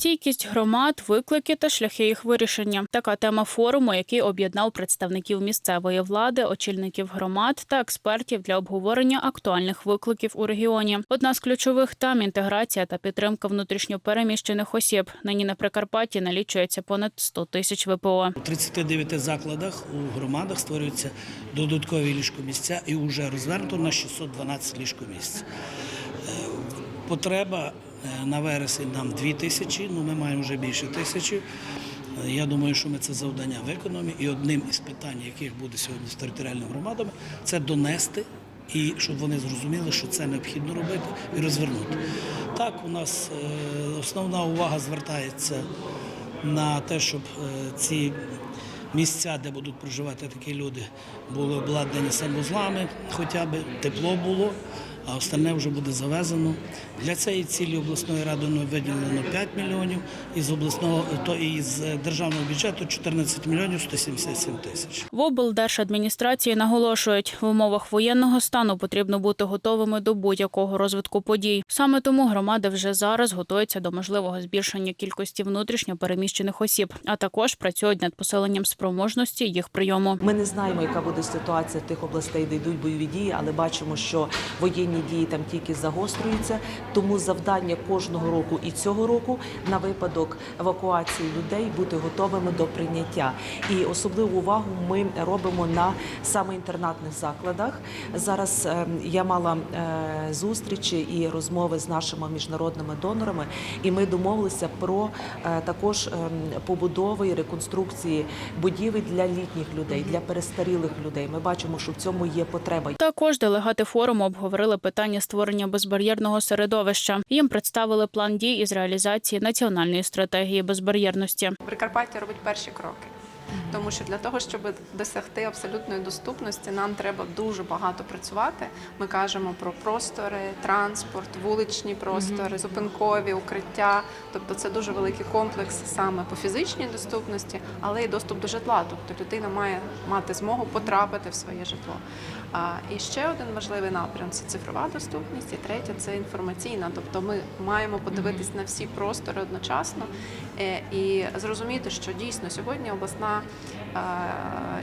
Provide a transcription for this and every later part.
Стійкість громад, виклики та шляхи їх вирішення. Така тема форуму, який об'єднав представників місцевої влади, очільників громад та експертів для обговорення актуальних викликів у регіоні. Одна з ключових тем інтеграція та підтримка внутрішньопереміщених осіб. Нині на Прикарпатті налічується понад 100 тисяч ВПО. У 39 закладах у громадах створюються додаткові ліжкомісця і вже розвернуто на 612 ліжкомісць. Е, Потреба на вересень нам 2 тисячі, ну ми маємо вже більше тисячі. Е, Я думаю, що ми це завдання виконуємо. І одним із питань, яких буде сьогодні з територіальними громадами, це донести і щоб вони зрозуміли, що це необхідно робити і розвернути. Так, у нас е, основна увага звертається на те, щоб е, ці місця, де будуть проживати такі люди, були обладнані санвузлами, хоча б тепло було, а остальне вже буде завезено. Для цієї цілі обласної ради виділено 5 мільйонів, із обласного то із державного бюджету 14 мільйонів 177 тисяч. В облдержадміністрації наголошують, в умовах воєнного стану потрібно бути готовими до будь-якого розвитку подій. Саме тому громади вже зараз готуються до можливого збільшення кількості внутрішньо переміщених осіб, а також працюють над посиленням спроможності їх прийому. Ми не знаємо, яка буде ситуація тих областей, де йдуть бойові дії, але бачимо, що воєнні дії там тільки загострюються. Тому завдання кожного року і цього року на випадок евакуації людей бути готовими до прийняття. І особливу увагу ми робимо на саме інтернатних закладах. Зараз е, я мала е, зустрічі і розмови з нашими міжнародними донорами, і ми домовилися про е, також е, побудови і реконструкції будівель для літніх людей, для перестарілих людей. Ми бачимо, що в цьому є потреба. Також делегати форуму обговорили питання створення безбар'єрного середовища. Їм представили план дій із реалізації національної стратегії безбар'єрності. Прикарпаття робить перші кроки. Тому що для того, щоб досягти абсолютної доступності, нам треба дуже багато працювати. Ми кажемо про простори, транспорт, вуличні простори, зупинкові, укриття. Тобто це дуже великий комплекс саме по фізичній доступності, але й доступ до житла. Тобто людина має мати змогу потрапити в своє житло. А, і ще один важливий напрям це цифрова доступність, і третє це інформаційна. Тобто ми маємо подивитись на всі простори одночасно е, і зрозуміти, що дійсно сьогодні обласна е,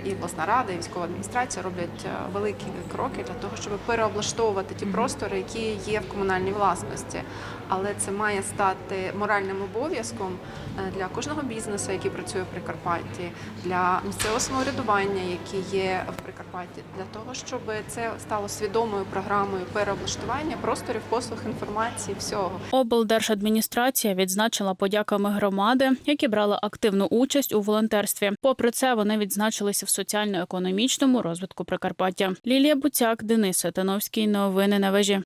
і обласна рада, і військова адміністрація роблять е, великі кроки для того, щоб переоблаштовувати ті простори, які є в комунальній власності. Але це має стати моральним обов'язком е, для кожного бізнесу, який працює в Прикарпатті, для місцевого самоврядування, які є в Прикарпатті, для того, щоб це стало свідомою програмою переоблаштування просторів, послуг, інформації, всього. Облдержадміністрація відзначила подяками громади, які брали активну участь у волонтерстві. Попри це, вони відзначилися в соціально-економічному розвитку Прикарпаття. Лілія Буцяк, Денис Сатановський. Новини на вежі.